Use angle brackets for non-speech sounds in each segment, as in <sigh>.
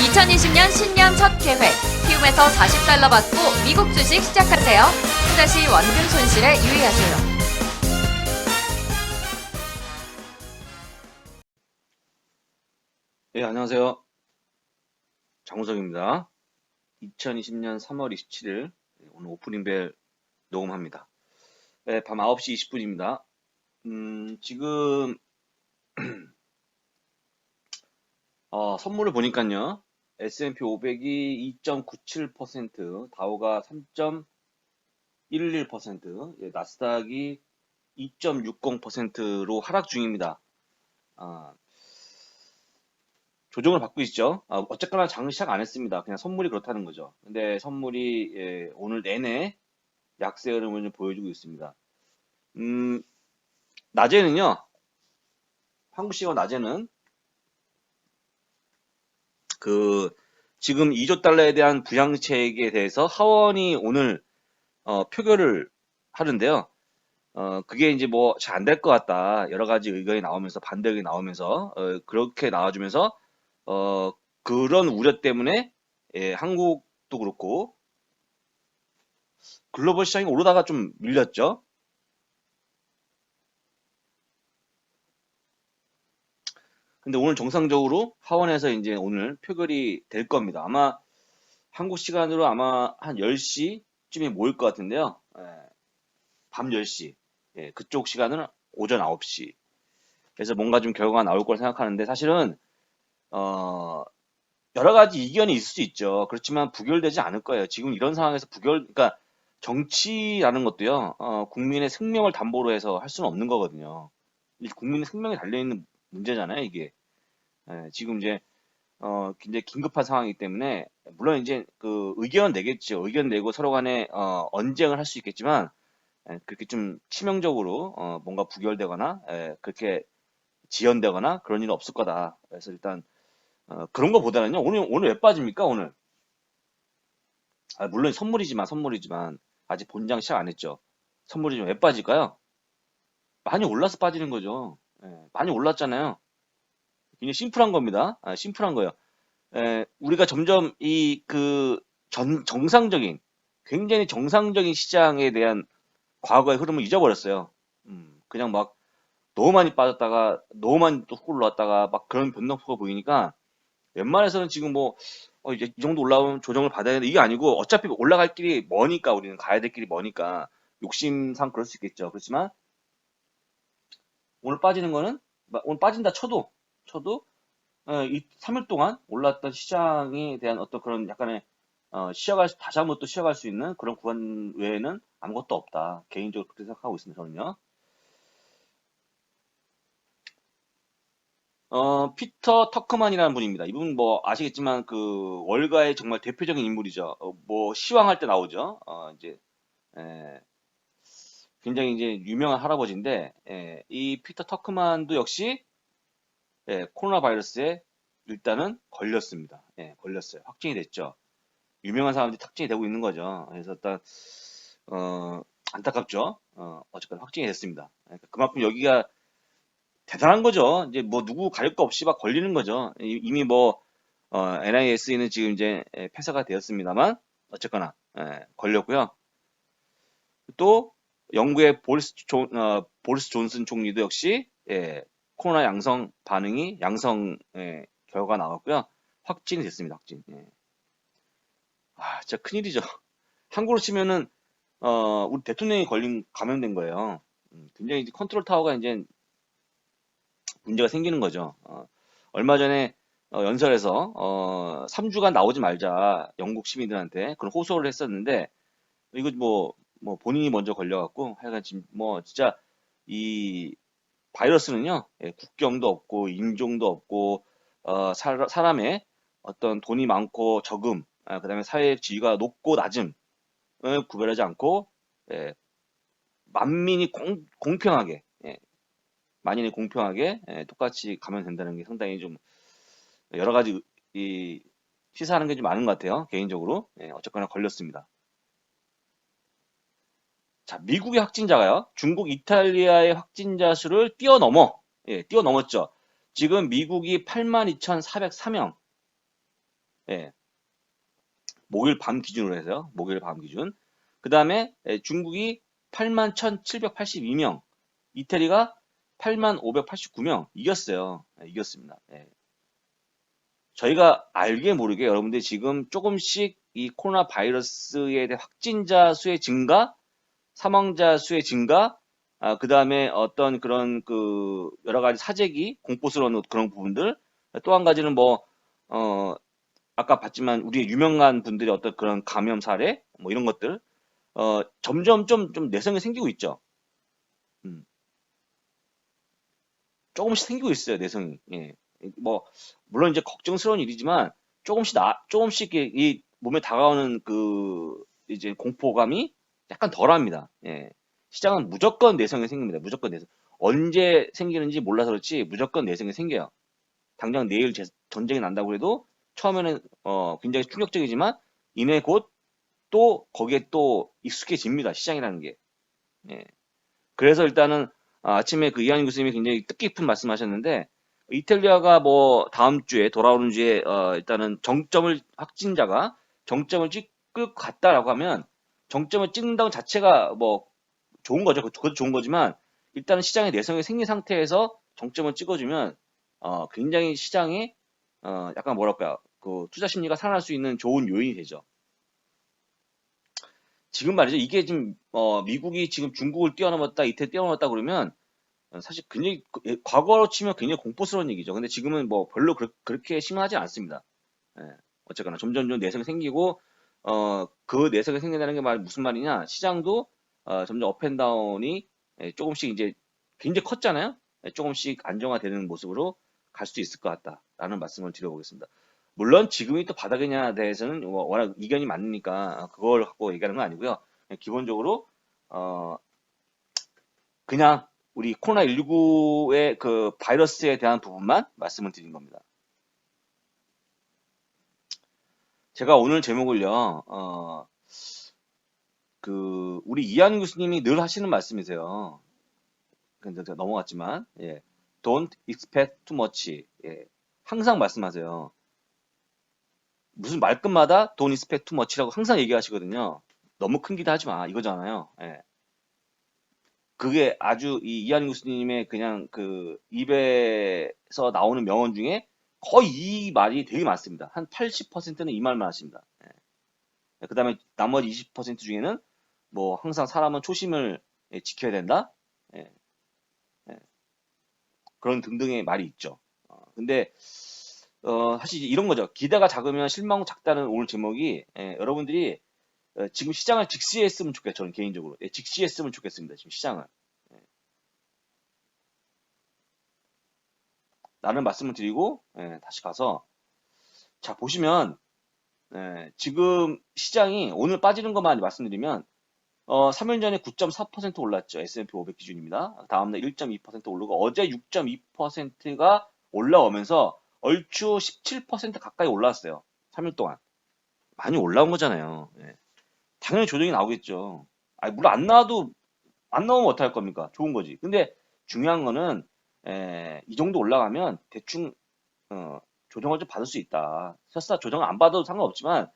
2020년 신년 첫 계획. 키움에서 40달러 받고 미국 주식 시작하세요. 투자 시 원금 손실에 유의하세요. 예, 안녕하세요. 장우석입니다. 2020년 3월 27일 오늘 오프닝벨 녹음합니다. 네, 밤 9시 20분입니다. 음, 지금 <clears throat> 어, 선물을 보니까요. S&P 500이 2.97%, 다우가 3.11%, 예, 나스닥이 2.60%로 하락 중입니다. 아, 조정을 받고 있죠. 아, 어쨌거나 장을 시작 안 했습니다. 그냥 선물이 그렇다는 거죠. 근데 선물이 예, 오늘 내내 약세 흐름을 좀 보여주고 있습니다. 음, 낮에는요. 한국 시간 낮에는 그 지금 2조 달러에 대한 부양책에 대해서 하원이 오늘 어, 표결을 하는데요. 어, 그게 이제 뭐 잘 안 될 것 같다. 여러 가지 의견이 나오면서 반대 의견이 나오면서 어, 그렇게 나와주면서 어, 그런 우려 때문에 예, 한국도 그렇고 글로벌 시장이 오르다가 좀 밀렸죠. 근데 오늘 정상적으로 하원에서 이제 오늘 표결이 될 겁니다. 아마 한국 시간으로 아마 한 10시쯤에 모일 것 같은데요. 예, 밤 10시. 예, 그쪽 시간은 오전 9시. 그래서 뭔가 좀 결과가 나올 걸 생각하는데 사실은 어, 여러 가지 이견이 있을 수 있죠. 그렇지만 부결되지 않을 거예요. 지금 이런 상황에서 부결, 그러니까 정치라는 것도요, 어, 국민의 생명을 담보로 해서 할 수는 없는 거거든요. 이 국민의 생명이 달려있는 문제잖아요, 이게. 예, 지금 이제, 어, 굉장히 긴급한 상황이기 때문에, 물론 이제 그 의견은 내겠죠. 의견 내고 서로 간에, 어, 언쟁을 할 수 있겠지만, 예, 그렇게 좀 치명적으로, 어, 뭔가 부결되거나, 예, 그렇게 지연되거나 그런 일은 없을 거다. 그래서 일단, 어, 그런 거보다는요, 오늘, 오늘 왜 빠집니까, 오늘? 아, 물론 선물이지만, 선물이지만, 아직 본장 시작 안 했죠. 선물이지만 왜 빠질까요? 많이 올라서 빠지는 거죠. 예, 많이 올랐잖아요. 굉장히 심플한 겁니다. 아, 심플한 거예요. 예, 우리가 점점 이, 그, 전, 정상적인, 굉장히 정상적인 시장에 대한 과거의 흐름을 잊어버렸어요. 음, 그냥 막, 너무 많이 빠졌다가, 너무 많이 또 훅 올라왔다가, 막 그런 변동폭을 보이니까, 웬만해서는 지금 뭐, 어, 이제 이 정도 올라오면 조정을 받아야 되는데, 이게 아니고, 어차피 올라갈 길이 머니까, 우리는 가야 될 길이 머니까, 욕심상 그럴 수 있겠죠. 그렇지만, 오늘 빠지는 거는, 마- 오늘 빠진다 쳐도, 쳐도, 어, 이 3일 동안 올랐던 시장에 대한 어떤 그런 약간의, 어, 수- 다시 한번 또 쉬어갈 수 있는 그런 구간 외에는 아무것도 없다. 개인적으로 그렇게 생각하고 있습니다. 저는요. 어, 피터 터크만이라는 분입니다. 이분 뭐 아시겠지만 그 월가의 정말 대표적인 인물이죠. 어, 뭐 시황할 때 나오죠. 어, 이제 에, 굉장히 이제 유명한 할아버지인데 에, 이 피터 터크만도 역시 예, 코로나 바이러스에 일단은 걸렸습니다. 예, 걸렸어요. 확진이 됐죠. 유명한 사람들이 확진이 되고 있는 거죠. 그래서 일단 어, 안타깝죠. 어, 어쨌든 확진이 됐습니다. 그러니까 그만큼 여기가 대단한 거죠. 이제 뭐 누구 가릴 거 없이 막 걸리는 거죠. 이- 이미 뭐 어, NIS는 지금 이제 예, 폐쇄가 되었습니다만 어쨌거나 예, 걸렸고요. 또 영국의 보리스, 존, 어, 보리스 존슨 총리도 역시 예, 코로나 양성 반응이 양성 예, 결과 나왔고요. 확진이 됐습니다. 확진. 예. 아, 진짜 큰일이죠. <laughs> 한국으로 치면은 어, 우리 대통령이 걸린 감염된 거예요. 음, 굉장히 이제 컨트롤 타워가 이제 문제가 생기는 거죠. 어, 얼마 전에 어, 연설에서 어, 3주간 나오지 말자 영국 시민들한테 그런 호소를 했었는데 이거 뭐, 뭐 본인이 먼저 걸려갖고 하여간 지금 뭐 진짜 이 바이러스는요 예, 국경도 없고 인종도 없고 어, 사, 사람의 어떤 돈이 많고 적음 아, 그 다음에 사회 지위가 높고 낮음을 구별하지 않고 예, 만민이 공, 공평하게 예, 만인이 공평하게 예, 똑같이 가면 된다는 게 상당히 좀 여러 가지 이 시사하는 게 좀 많은 것 같아요. 개인적으로. 예, 어쨌거나 걸렸습니다. 자, 미국의 확진자가요. 중국, 이탈리아의 확진자 수를 뛰어넘어. 예, 뛰어넘었죠. 지금 미국이 82,403명. 예. 목요일 밤 기준으로 해서요. 목요일 밤 기준. 그 다음에 중국이 8만 1,782명, 이태리가 8만 589명 이겼어요. 예, 이겼습니다. 예. 저희가 알게 모르게 여러분들 지금 조금씩 이 코로나 바이러스에 대한 확진자 수의 증가, 사망자 수의 증가, 아, 그 다음에 어떤 그런 그 여러 가지 사재기, 공포스러운 그런 부분들, 또 한 가지는 뭐, 어, 아까 봤지만 우리 유명한 분들의 어떤 그런 감염 사례, 뭐 이런 것들, 어, 점점 좀, 좀 내성이 생기고 있죠. 음. 조금씩 생기고 있어요, 내성이. 예. 뭐, 물론 이제 걱정스러운 일이지만, 조금씩 나, 조금씩 이, 이 몸에 다가오는 그, 이제 공포감이 약간 덜 합니다. 예. 시장은 무조건 내성이 생깁니다. 무조건 내성. 언제 생기는지 몰라서 그렇지, 무조건 내성이 생겨요. 당장 내일 제- 전쟁이 난다고 해도, 처음에는, 어, 굉장히 충격적이지만, 이내 곧 또 거기에 또 익숙해집니다. 시장이라는 게. 예. 그래서 일단은 아, 아침에 그 이한희 교수님이 굉장히 뜻깊은 말씀하셨는데 이탈리아가 뭐 다음 주에 돌아오는 주에 어, 일단은 정점을 확진자가 정점을 찍을 것 같다라고 하면 정점을 찍는다는 자체가 뭐 좋은 거죠. 그것도 좋은 거지만 일단은 시장에 내성이 생긴 상태에서 정점을 찍어주면 어, 굉장히 시장에 어, 약간 뭐랄까요 그 투자 심리가 살아날 수 있는 좋은 요인이 되죠. 지금 말이죠. 이게 지금 어, 미국이 지금 중국을 뛰어넘었다, 이태리 뛰어넘었다 그러면 어, 사실 굉장히 그- 예, 과거로 치면 굉장히 공포스러운 얘기죠. 근데 지금은 뭐 별로 그렇, 게 심하지 않습니다. 예, 어쨌거나 점점 점 내성이 생기고 어, 그 내성이 생긴다는 게 말, 무슨 말이냐? 시장도 어, 점점 업앤다운이 예, 조금씩 이제 굉장히 컸잖아요. 예, 조금씩 안정화되는 모습으로 갈수 있을 것 같다라는 말씀을 드려보겠습니다. 물론 지금이 또 바닥이냐에 대해서는 뭐 워낙 이견이 많으니까 그걸 갖고 얘기하는 건 아니고요. 그냥 기본적으로 어 그냥 우리 코로나 19의 그 바이러스에 대한 부분만 말씀을 드린 겁니다. 제가 오늘 제목을요, 어, 그, 우리 이한 교수님이 늘 하시는 말씀이세요. 근데 제가 넘어갔지만, 예. Don't expect too much. 예. 항상 말씀하세요. 무슨 말끝마다 Don't expect too much라고 항상 얘기하시거든요. 너무 큰 기대 하지 마. 이거잖아요. 예. 그게 아주 이 이한 교수님의 그냥 그 입에서 나오는 명언 중에 거의 이 말이 되게 많습니다. 한 80%는 이 말만 하십니다. 예. 그 다음에 나머지 20% 중에는 뭐 항상 사람은 초심을 예, 지켜야 된다. 예. 예. 그런 등등의 말이 있죠. 어, 근데 어, 사실 이런 거죠. 기대가 작으면 실망 작다는 오늘 제목이 예, 여러분들이 어, 지금 시장을 직시했으면 좋겠어요. 저는 개인적으로 예, 직시했으면 좋겠습니다. 지금 시장을. 라는 말씀을 드리고 예, 다시 가서 자 보시면 예, 지금 시장이 오늘 빠지는 것만 말씀드리면 어, 3일 전에 9.4% 올랐죠. S&P 500 기준입니다. 다음날 1.2% 오르고 어제 6.2%가 올라오면서 얼추 17% 가까이 올랐어요. 3일 동안. 많이 올라온 거잖아요. 예. 당연히 조정이 나오겠죠. 아니, 물론 안 나와도, 안 나오면 어떡할 겁니까? 좋은 거지. 근데 중요한 거는, 에, 이 정도 올라가면 대충, 어, 조정을 좀 받을 수 있다. 설사 조정을 안 받아도 상관없지만,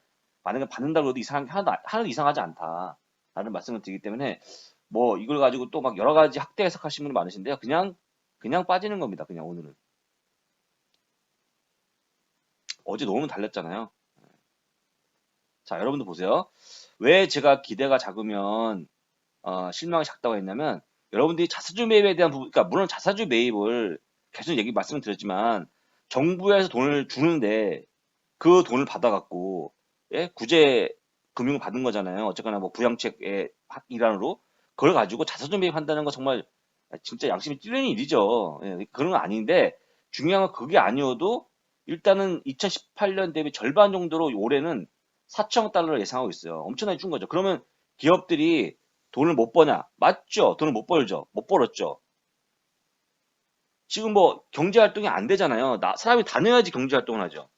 만약에 받는다고 해도 이상, 하나도, 하나도 이상하지 않다. 라는 말씀을 드리기 때문에, 뭐, 이걸 가지고 또 막 여러 가지 학대 해석하시는 분이 많으신데요. 그냥, 그냥 빠지는 겁니다. 그냥 오늘은. 어제 너무 달렸잖아요. 자, 여러분들 보세요. 왜 제가 기대가 작으면 어, 실망이 작다고 했냐면 여러분들이 자사주 매입에 대한 부분, 그러니까 물론 자사주 매입을 계속 얘기 말씀드렸지만 정부에서 돈을 주는데 그 돈을 받아갖고 예? 구제 금융을 받은 거잖아요. 어쨌거나 뭐 부양책의 일환으로 그걸 가지고 자사주 매입한다는 거 정말 진짜 양심이 찔리는 일이죠. 예, 그런 건 아닌데 중요한 건 그게 아니어도 일단은 2018년 대비 절반 정도로 올해는 4천억 달러를 예상하고 있어요. 엄청나게 준 거죠. 그러면 기업들이 돈을 못 버냐? 맞죠. 돈을 못 벌죠. 못 벌었죠. 지금 뭐 경제 활동이 안 되잖아요. 나, 사람이 다녀야지 경제 활동을 하죠.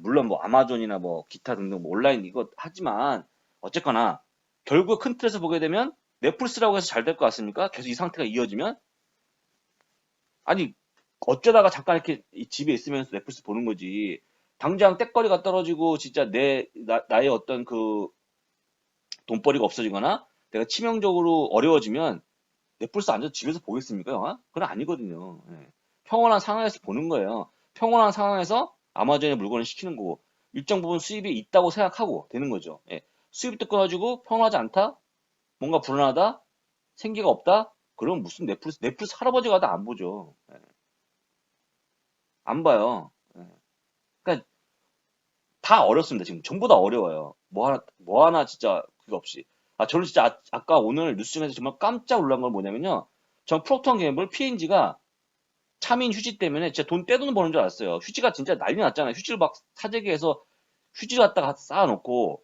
물론 뭐 아마존이나 뭐 기타 등등 뭐 온라인 이거 하지만 어쨌거나 결국 큰 틀에서 보게 되면 넷플릭스라고 해서 잘 될 것 같습니까? 계속 이 상태가 이어지면 아니 어쩌다가 잠깐 이렇게 이 집에 있으면서 넷플릭스 보는 거지 당장 떼거리가 떨어지고 진짜 내 나, 나의 어떤 그 돈벌이가 없어지거나 내가 치명적으로 어려워지면 넷플릭스 앉아서 집에서 보겠습니까 영화? 그건 아니거든요. 예. 평온한 상황에서 보는 거예요. 평온한 상황에서 아마존에 물건을 시키는 거고 일정 부분 수입이 있다고 생각하고 되는 거죠. 예. 수입도 끊어지고 평온하지 않다? 뭔가 불안하다? 생기가 없다? 그럼 무슨 넷플릭스, 넷플릭스 할아버지가 다 안 보죠. 예. 안 봐요. 예. 그러니까 다 어렵습니다. 지금 전부 다 어려워요. 뭐 하나 뭐 하나 진짜 그거 없이. 아 저는 진짜 아, 까 오늘 뉴스 중에서 정말 깜짝 놀란 건 뭐냐면요. 전 프로ton 게임블 P&G가 차민 휴지 때문에 진짜 돈 떼돈 버는 줄 알았어요. 휴지가 진짜 난리 났잖아요. 휴지를 막 사재기해서 휴지 갖다가 쌓아놓고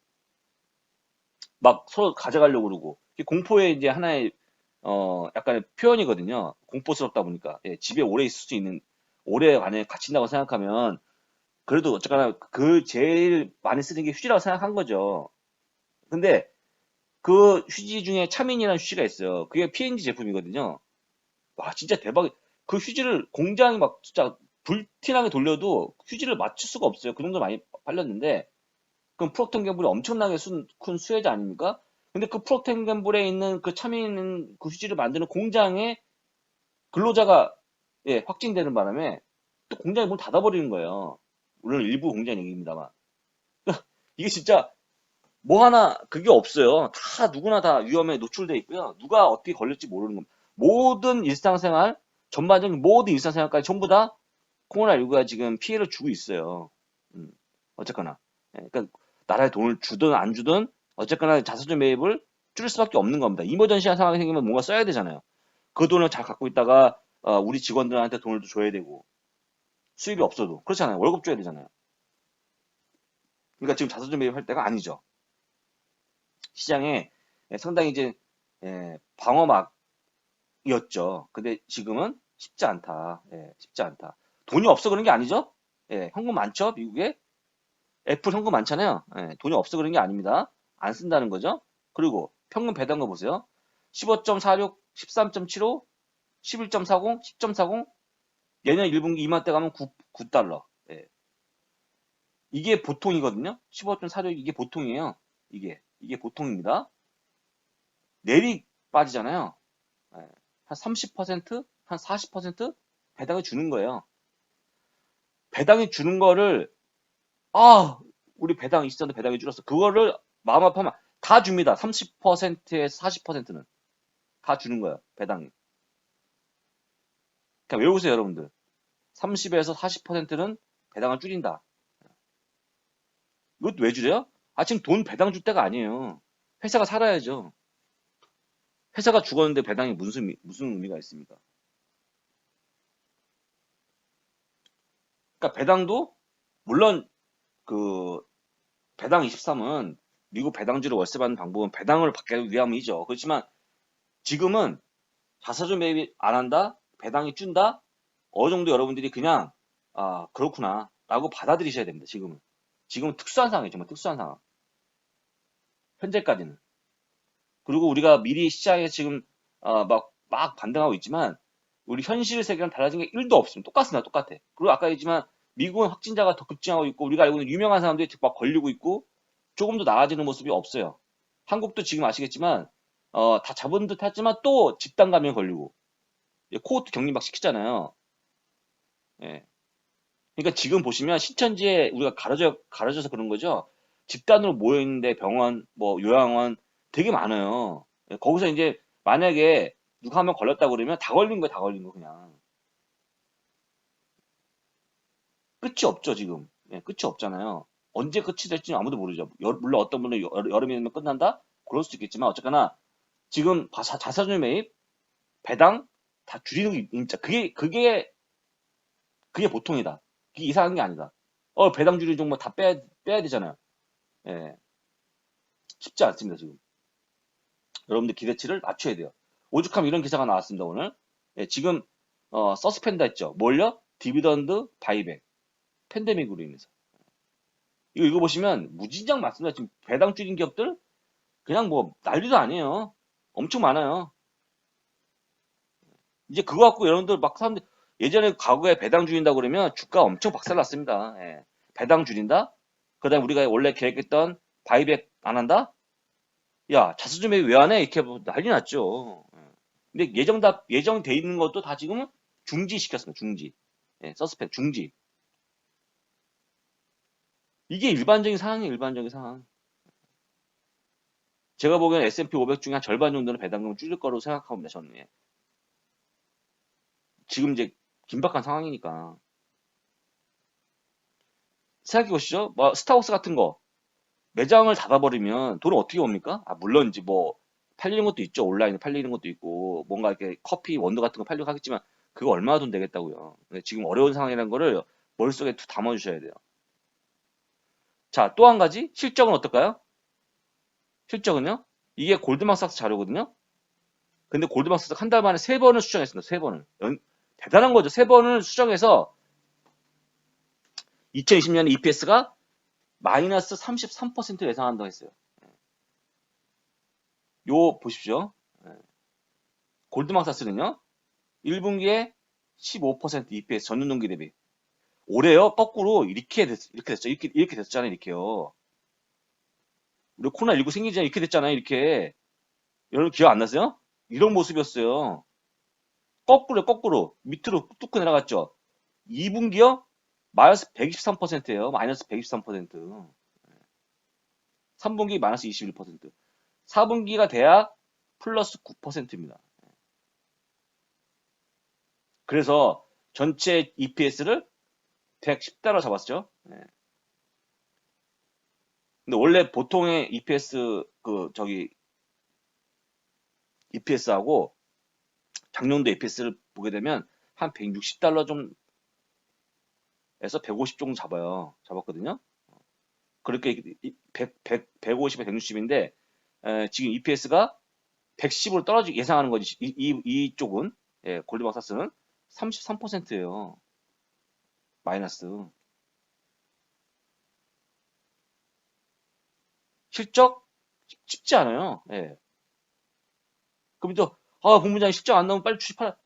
막 서로 가져가려고 그러고 공포의 이제 하나의 어 약간의 표현이거든요. 공포스럽다 보니까 예, 집에 오래 있을 수 있는 오래 안에 갇힌다고 생각하면 그래도 어쨌거나 그 제일 많이 쓰는 게 휴지라고 생각한 거죠. 근데 그 휴지 중에 차민이라는 휴지가 있어요. 그게 P&G 제품이거든요. 와 진짜 대박. 그 휴지를 공장이 막 진짜 불티나게 돌려도 휴지를 맞출 수가 없어요. 그 정도 많이 팔렸는데 그럼 프로턴 갬블이 엄청나게 순- 큰 수혜자 아닙니까? 근데 그 프로턴 갬블에 있는 그 차민 그 휴지를 만드는 공장에 근로자가 예, 확진되는 바람에 또 공장이 문 닫아버리는 거예요. 물론 일부 공장 얘기입니다만. <laughs> 이게 진짜 뭐 하나 그게 없어요. 다 누구나 다 위험에 노출돼 있고요. 누가 어떻게 걸릴지 모르는 겁니다. 모든 일상생활 전반적인 모든 일상생활까지 전부 다 코로나19가 지금 피해를 주고 있어요. 음, 어쨌거나. 예, 그러니까 나라에 돈을 주든 안 주든 어쨌거나 자사주 매입을 줄일 수밖에 없는 겁니다. 이머전시한 상황이 생기면 뭔가 써야 되잖아요. 그 돈을 잘 갖고 있다가 어, 우리 직원들한테 돈을 또 줘야 되고 수입이 없어도 그렇잖아요. 월급 줘야 되잖아요. 그러니까 지금 자사주 매입할 때가 아니죠. 시장에 예, 상당히 이제 예, 방어막이었죠. 근데 지금은 쉽지 않다. 예, 쉽지 않다. 돈이 없어 그런 게 아니죠? 예, 현금 많죠, 미국에? 애플 현금 많잖아요. 예, 돈이 없어 그런 게 아닙니다. 안 쓴다는 거죠. 그리고 평균 배당거 보세요. 15.46, 13.75, 11.40, 10.40, 내년 1분기 2만 때 가면 9, 9달러. 예. 이게 보통이거든요. 15.46 이게 보통이에요. 이게 이게 보통입니다. 내리 빠지잖아요. 예. 한 30%, 한 40% 배당을 주는 거예요. 배당이 주는 거를 아 우리 배당 있었는데 배당이 줄었어. 그거를 마음 아파하면 다 줍니다. 30%에서 40%는 다 주는 거예요. 배당이. 그러니까 외우세요, 여러분들. 30에서 40%는 배당을 줄인다. 이것도 왜 줄여요? 아, 지금 돈 배당 줄 때가 아니에요. 회사가 살아야죠. 회사가 죽었는데 배당이 무슨, 무슨 의미가 있습니까? 그러니까 배당도, 물론, 그, 배당 23은 미국 배당주를 월세 받는 방법은 배당을 받기 위함이죠. 그렇지만 지금은 자사주 매입 안 한다? 배당이 준다? 어느 정도 여러분들이 그냥, 아, 그렇구나. 라고 받아들이셔야 됩니다. 지금은. 지금은 특수한 상황이죠. 특수한 상황. 현재까지는. 그리고 우리가 미리 시장에 지금 어, 막, 막 반등하고 있지만 우리 현실 세계랑 달라진 게 1도 없습니다. 똑같습니다. 똑같아. 그리고 아까 얘기했지만 미국은 확진자가 더 급증하고 있고 우리가 알고 있는 유명한 사람들이 막 걸리고 있고 조금 더 나아지는 모습이 없어요. 한국도 지금 아시겠지만 어, 다 잡은 듯 하지만 또 집단 감염 걸리고 예, 코호트 격리 막 시키잖아요. 예. 그러니까 지금 보시면 신천지에 우리가 가려져, 가려져서 그런 거죠. 집단으로 모여 있는데 병원, 뭐 요양원 되게 많아요. 예, 거기서 이제 만약에 누가 한 명 걸렸다 그러면 다 걸린 거야, 다 걸린 거 그냥. 끝이 없죠, 지금. 예, 끝이 없잖아요. 언제 끝이 될지 는 아무도 모르죠. 여- 물론 어떤 분은 여- 여름이 되면 끝난다? 그럴 수도 있겠지만 어쨌거나 지금 자사주 매입, 배당 다 줄이는 게 진짜 그게 그게 그게 보통이다. 그게 이상한 게 아니다. 어 배당 줄이 정말 다 빼야 빼야 되잖아요. 예. 쉽지 않습니다, 지금. 여러분들 기대치를 낮춰야 돼요. 오죽하면 이런 기사가 나왔습니다, 오늘. 예, 지금, 어, 서스펜드 했죠. 뭘요? 디비던드 바이백. 팬데믹으로 인해서. 이거 읽어보시면 무진장 많습니다. 지금 배당 줄인 기업들? 그냥 뭐, 난리도 아니에요. 엄청 많아요. 이제 그거 갖고 여러분들 막 사람들, 예전에 과거에 배당 줄인다고 그러면 주가 엄청 박살났습니다. 예. 배당 줄인다? 그 다음에 우리가 원래 계획했던 바이백 안 한다? 야, 자사주 매입 왜안 해? 이렇게 뭐 난리 났죠. 근데 예정 다, 예정돼 있는 것도 다 지금 중지시켰습니다. 중지. 예, 서스펜, 중지. 이게 일반적인 상황이에요, 일반적인 상황. 제가 보기엔 S&P 500 중에 한 절반 정도는 배당금을 줄일 거라고 생각합니다, 저는. 예. 지금 이제 긴박한 상황이니까. 생각해 보시죠. 뭐, 스타벅스 같은 거. 매장을 닫아버리면 돈을 어떻게 옵니까? 아, 물론 이제 뭐, 팔리는 것도 있죠. 온라인에 팔리는 것도 있고, 뭔가 이렇게 커피, 원두 같은 거 팔리고 하겠지만, 그거 얼마나 돈 되겠다고요. 지금 어려운 상황이라는 거를 머릿속에 툭 담아주셔야 돼요. 자, 또 한 가지. 실적은 어떨까요? 실적은요? 이게 골드만삭스 자료거든요? 근데 골드만삭스가 한달 만에 세 번을 수정했습니다. 세 번을. 연- 대단한 거죠. 세 번을 수정해서 2020년 EPS가 마이너스 33% 예상한다고 했어요. 요 보십시오. 예. 골드만삭스는요. 1분기에 15% EPS 전년 동기 대비. 올해요. 거꾸로 이렇게 됐, 이렇게 됐죠. 이렇게 이렇게 됐잖아요. 이렇게요. 우리 코로나 19 생기기 전에 이렇게 됐잖아요. 이렇게. 여러분 기억 안 나세요? 이런 모습이었어요. 거꾸로 거꾸로 밑으로 뚝 내려갔죠. 2분기요? 마이너스 123%예요. 마이너스 123%. 3분기 마이너스 21%. 4분기가 돼야 플러스 9%입니다. 그래서 전체 EPS를 110달러 잡았죠. 네. 근데 원래 보통의 EPS 그 저기 EPS하고 작년도 EPS를 보게 되면 한 160달러 좀 에서 150 정도 잡아요. 잡았거든요. 그렇게 100, 100, 150에 160인데 지금 EPS가 110으로 떨어지 예상하는 거지. 이, 이, 이쪽은 예, 골드박사스는 33%예요. 마이너스. 실적 쉽지 않아요. 예. 그럼 또 아, 본부장이 실적 안 나오면 빨리 주식 팔아.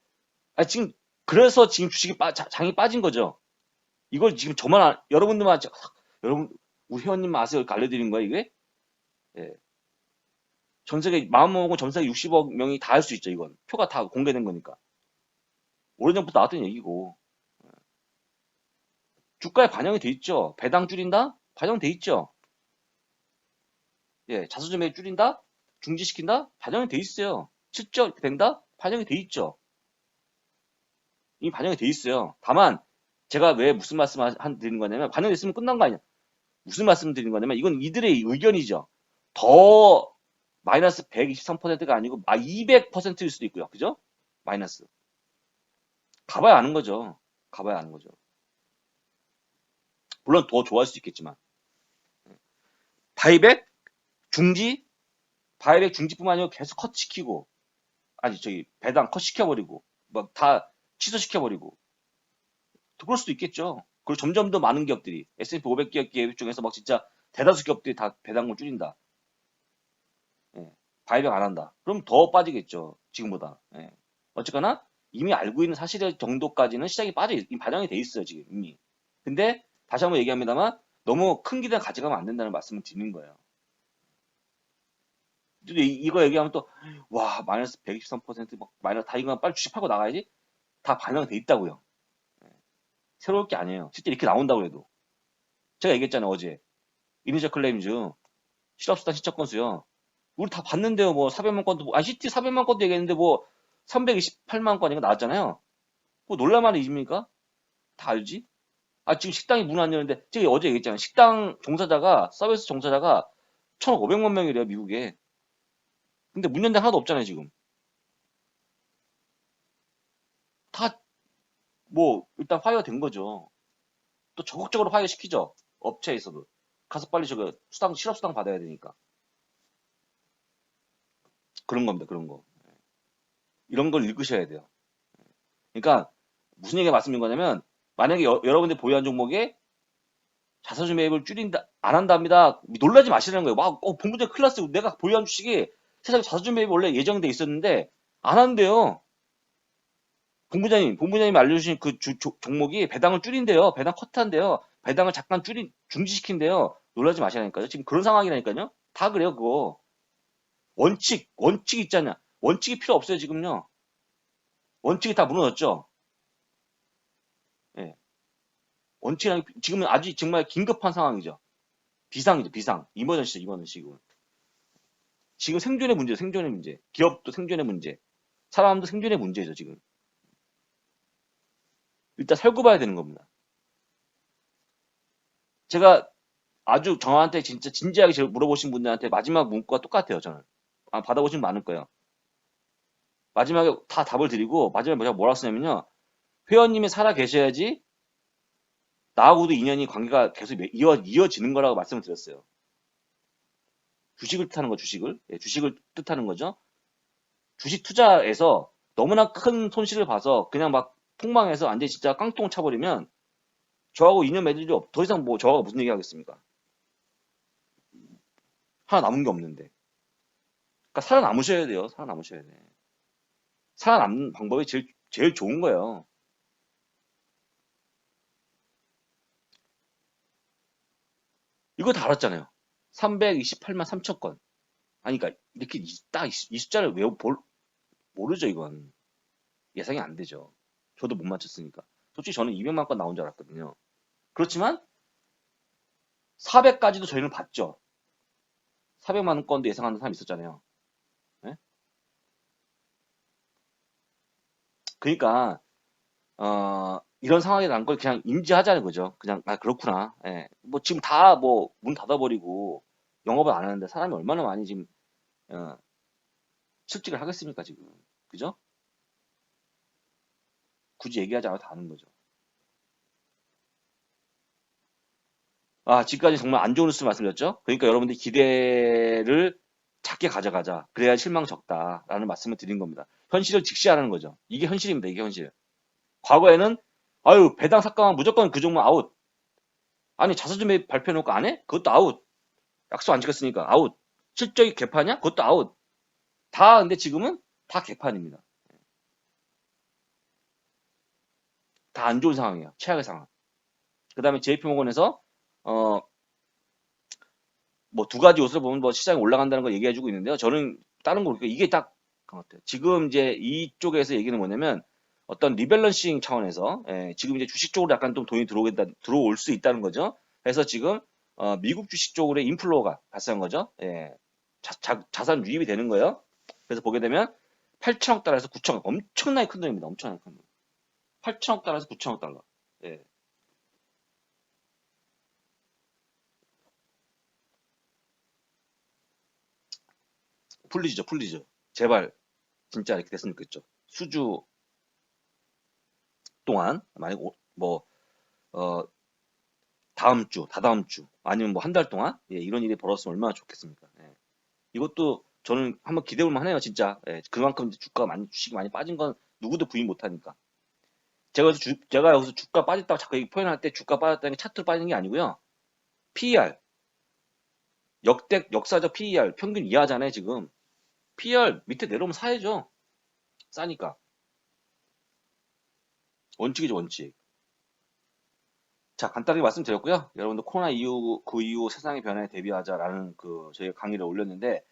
아, 지금 그래서 지금 주식이 빠, 자- 장이 빠진 거죠. 이걸 지금 저만 안- 여러분들만 저- 여러분 우리 회원님 아세요? 알려드린 거야 이게? 예. 전 세계 마음먹은 전 세계 60억 명이 다 할 수 있죠 이건. 표가 다 공개된 거니까. 오래전부터 나왔던 얘기고. 예. 주가에 반영이 돼 있죠. 배당 줄인다? 반영돼 있죠. 예 매입 줄인다? 중지시킨다? 반영이 돼 있어요. 실적 된다? 반영이 돼 있죠. 이미 반영이 돼 있어요. 다만 제가 왜 무슨 말씀 한 드리는 거냐면 반영됐으면 끝난 거 아니야 무슨 말씀 드리는 거냐면 이건 이들의 의견이죠 더 마이너스 123%가 아니고 아 200%일 수도 있고요. 그죠? 마이너스. 가봐야 아는 거죠. 가봐야 아는 거죠. 물론 더 좋아할 수도 있겠지만. 바이백 중지 바이백 중지뿐만 아니고 계속 컷 시키고 아니 저기 배당 컷 시켜버리고 막 다 취소시켜버리고 그럴 수도 있겠죠. 그리고 점점 더 많은 기업들이 S&P 500 기업 중에서 막 진짜 대다수 기업들이 다 배당을 줄인다. 예, 바이백 안 한다. 그럼 더 빠지겠죠. 지금보다. 예. 어쨌거나 이미 알고 있는 사실 정도까지는 시장이 빠져 반영이 돼 있어요. 지금 이미. 근데 다시 한번 얘기합니다만 너무 큰 기대를 가져가면 안 된다는 말씀을 드리는 거예요. 이거 얘기하면 또 와 마이너스 123%막 마이너스 다 이거 빨리 주식 팔고 나가야지 다 반영이 돼 있다고요. 예. 새로울 게 아니에요. 실제 이렇게 나온다고 해도 제가 얘기했잖아요 어제 이니셜 클레임즈 실업수당 신청 건수요. 우리 다 봤는데요. 뭐 400만 건도 뭐, 아 CT 400만 건도 얘기했는데 뭐 328만 건인가 나왔잖아요. 뭐 놀랄만한 일입니까? 다 알지? 아 지금 식당이 문안 여는데 제가 어제 얘기했잖아요. 식당 종사자가 서비스 종사자가 1,500만 명이래요 미국에. 근데 문 연대 하나도 없잖아요 지금. 다 뭐 일단 화해가 된 거죠. 또 적극적으로 화해 시키죠. 업체에서도 가서 빨리 저거 수당 실업 수당 받아야 되니까. 그런 겁니다. 그런 거. 이런 걸 읽으셔야 돼요. 그러니까 무슨 얘기가 말씀인 거냐면 만약에 여, 러분들 보유한 종목에 자사주 매입을 줄인다 안 한답니다. 놀라지 마시라는 거예요. 막 어, 큰일 났어요. 내가 보유한 주식이 세상에 자사주 매입 원래 예정돼 있었는데 안 한대요. 본부장님, 본부장님이 알려주신 그 주- 조- 종목이 배당을 줄인대요. 배당 컷한대요. 배당을 잠깐 줄이 중지시킨대요. 놀라지 마시라니까요. 지금 그런 상황이라니까요. 다 그래요, 그거. 원칙, 원칙 있잖냐. 원칙이 필요 없어요, 지금요. 원칙이 다 무너졌죠. 예. 원칙이 지금은 아주 정말 긴급한 상황이죠. 비상이죠, 비상. 이머전시죠, 이머전시 지금. 지금 생존의 문제, 생존의 문제. 기업도 생존의 문제. 사람도 생존의 문제죠, 지금. 일단 살고 봐야 되는 겁니다. 제가 아주 저한테 진짜 진지하게 물어보신 분들한테 마지막 문구가 똑같아요, 저는. 아, 받아보시면 많을 거예요. 마지막에 다 답을 드리고, 마지막에 제가 뭐라 쓰냐면요. 회원님이 살아 계셔야지, 나하고도 인연이 관계가 계속 이어, 이어지는 거라고 말씀을 드렸어요. 주식을 뜻하는 거, 주식을. 예, 주식을 뜻하는 거죠. 주식 투자에서 너무나 큰 손실을 봐서 그냥 막 폭망해서 완전히 진짜 깡통 차버리면 저하고 인연 맺을 일 없, 더 이상 뭐 저하고 무슨 얘기 하겠습니까? 하나 남은 게 없는데. 그러니까 살아남으셔야 돼요. 살아남으셔야 돼. 살아남는 방법이 제일, 제일 좋은 거예요. 이거 다 알았잖아요. 328만 3천 건. 아니, 그러니까 이렇게 이- 딱이 숫자를 볼 모르죠, 이건. 예상이 안 되죠. 저도 못 맞췄으니까. 솔직히 저는 200만 건 나온 줄 알았거든요. 그렇지만 400까지도 저희는 봤죠. 400만 건도 예상하는 사람이 있었잖아요. 예? 그러니까 어, 이런 상황이 난 걸 그냥 인지하자는 거죠. 그냥 아 그렇구나. 예. 뭐 지금 다 뭐 문 닫아버리고 영업을 안 하는데 사람이 얼마나 많이 지금 어, 실직을 하겠습니까 지금. 그죠? 굳이 얘기하지 않아도 다 아는 거죠. 아, 지금까지 정말 안 좋은 뉴스 말씀드렸죠? 그러니까 여러분들 기대를 작게 가져가자. 그래야 실망 적다라는 말씀을 드린 겁니다. 현실을 직시하라는 거죠. 이게 현실입니다. 이게 현실. 과거에는 아유 배당 삭감하면 무조건 그 종목 아웃. 아니 자사주매 발표해놓고 안 해? 그것도 아웃. 약속 안 지켰으니까 아웃. 실적이 개판이야? 그것도 아웃. 다 근데 지금은 다 개판입니다. 다 안 좋은 상황이에요. 최악의 상황. 그 다음에 JP모건에서 어, 뭐 두 가지 요소를 보면 뭐 시장이 올라간다는 걸 얘기해주고 있는데요. 저는 다른 거 이게 딱 그런 것 같아요. 지금 이제 이쪽에서 얘기는 뭐냐면 어떤 리밸런싱 차원에서 예, 지금 이제 주식 쪽으로 약간 좀 돈이 들어오겠다 들어올 수 있다는 거죠. 그래서 지금 어, 미국 주식 쪽으로 인플로가 발생한 거죠. 예, 자, 산 유입이 되는 거예요. 그래서 보게 되면 8천억 달러에서 9천억 엄청나게 큰 돈입니다. 엄청나게 큰 돈. 8천억 달러에서 9천억 달러. 예. 풀리죠, 풀리죠. 제발 진짜 이렇게 됐으면 좋겠죠. 수주 동안 만약 오- 뭐 어, 다음 주, 다다음 주 아니면 뭐 한 달 동안 예, 이런 일이 벌어졌으면 얼마나 좋겠습니까? 예. 이것도 저는 한번 기대해 볼 만해요, 진짜. 예, 그만큼 주가가 많이 주식이 많이 빠진 건 누구도 부인 못 하니까. 제가 여기서 주, 제가 여기서 주가 빠졌다고 자꾸 표현할 때 주가 빠졌다는 게 차트로 빠지는 게 아니고요. PER 역대 역사적 PER 평균 이하잖아요, 지금. PER 밑에 내려오면 사야죠. 싸니까. 원칙이죠, 원칙. 자, 간단하게 말씀드렸고요. 여러분들 코로나 이후, 그 이후 세상의 변화에 대비하자라는 그 저희가 강의를 올렸는데,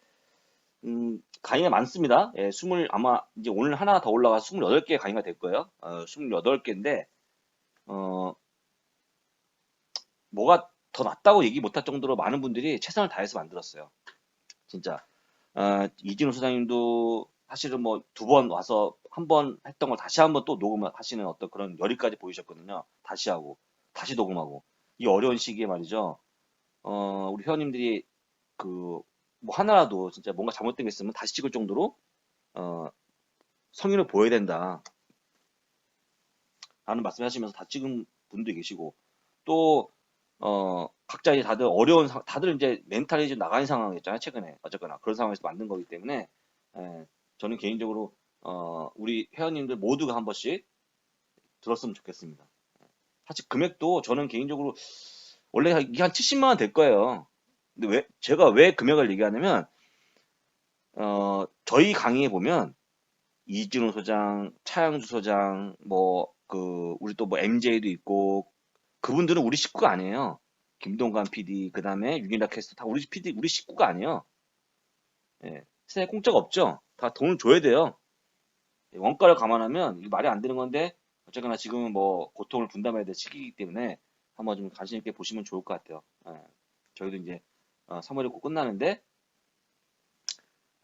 음, 강의가 많습니다. 예, 20, 아마 이제 오늘 하나 더 올라가서 28개 강의가 될 거예요. 어, 28개인데, 어, 뭐가 더 낫다고 얘기 못할 정도로 많은 분들이 최선을 다해서 만들었어요. 진짜. 어, 이진우 소장님도 사실은 뭐 두 번 와서 한 번 했던 걸 다시 한 번 또 녹음을 하시는 어떤 그런 열의까지 보이셨거든요. 다시 하고, 다시 녹음하고. 이 어려운 시기에 말이죠. 어, 우리 회원님들이 그, 뭐 하나라도 진짜 뭔가 잘못된 게 있으면 다시 찍을 정도로, 어, 성의를 보여야 된다. 라는 말씀 하시면서 다 찍은 분도 계시고, 또, 어, 각자 이제 다들 어려운, 상- 다들 이제 멘탈이 좀 나가는 상황이었잖아요, 최근에. 어쨌거나. 그런 상황에서 만든 거기 때문에, 에, 저는 개인적으로, 어, 우리 회원님들 모두가 한 번씩 들었으면 좋겠습니다. 사실 금액도 저는 개인적으로, 원래 이게 한 70만 원 될 거예요. 근데 왜, 제가 왜 금액을 얘기하냐면, 어, 저희 강의에 보면, 이진호 소장, 차영주 소장, 뭐, 그, 우리 또 뭐 MJ도 있고, 그분들은 우리 식구가 아니에요. 김동관 PD, 그 다음에 윤이라 캐스터 다 우리 PD, 우리 식구가 아니에요. 예, 세상에 공짜가 없죠. 다 돈을 줘야 돼요. 예, 원가를 감안하면 말이 안 되는 건데 어쨌거나 지금은 뭐 고통을 분담해야 될 시기이기 때문에 한번 좀 관심 있게 보시면 좋을 것 같아요. 예, 저희도 이제 어, 3월이 곧 끝나는데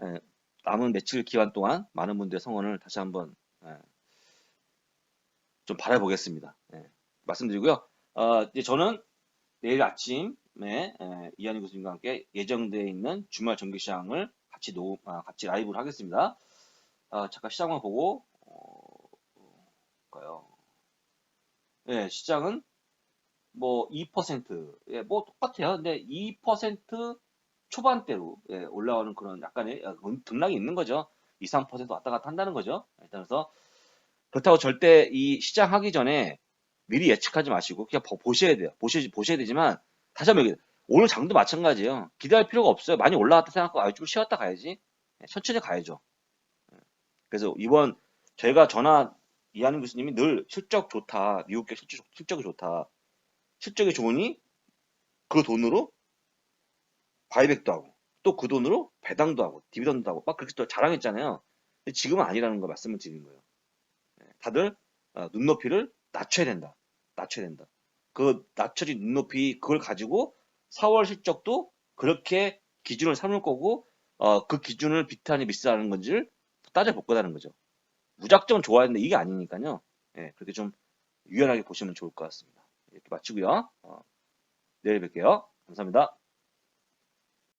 예, 남은 며칠 기간 동안 많은 분들의 성원을 다시 한번 예, 좀 바라보겠습니다. 예, 말씀드리고요. 어, 저는 내일 아침에 예, 이한희 교수님과 함께 예정되어 있는 주말 전기시장을 같이 녹음, 아, 같이 라이브를 하겠습니다. 아, 잠깐 시장만 보고 어, 볼까요? 예, 시장은 뭐 2%, 예, 뭐 똑같아요. 근데 2% 초반대로 예, 올라오는 그런 약간의 아, 음, 등락이 있는 거죠. 2, 3% 왔다 갔다 한다는 거죠. 일단 그래서 그렇다고 절대 이 시장 하기 전에 미리 예측하지 마시고 그냥 보- 보셔야 돼요. 보셔, 보셔야 되지만 다시 한번 얘기해요. 오늘 장도 마찬가지예요. 기대할 필요가 없어요. 많이 올라갔다 생각하고 아, 좀 쉬었다 가야지. 예, 천천히 가야죠. 예. 그래서 이번 저희가 전화 이하는 교수님이 늘 실적 좋다. 미국계 실적, 실적이 좋다. 실적이 좋으니 그 돈으로 바이백도 하고 또 그 돈으로 배당도 하고 디비던도 하고 막 그렇게 또 자랑했잖아요. 근데 지금은 아니라는 거 말씀을 드리는 거예요. 예, 다들 어, 눈높이를 낮춰야 된다. 낮춰야 된다. 그 낮춰진 눈높이 그걸 가지고 4월 실적도 그렇게 기준을 삼을 거고 어, 그 기준을 비트하니 미스하는 건지를 따져볼 거다는 거죠. 무작정 좋아야 되는데 이게 아니니까요. 예, 그렇게 좀 유연하게 보시면 좋을 것 같습니다. 이렇게 마치고요. 어, 내일 뵐게요. 감사합니다.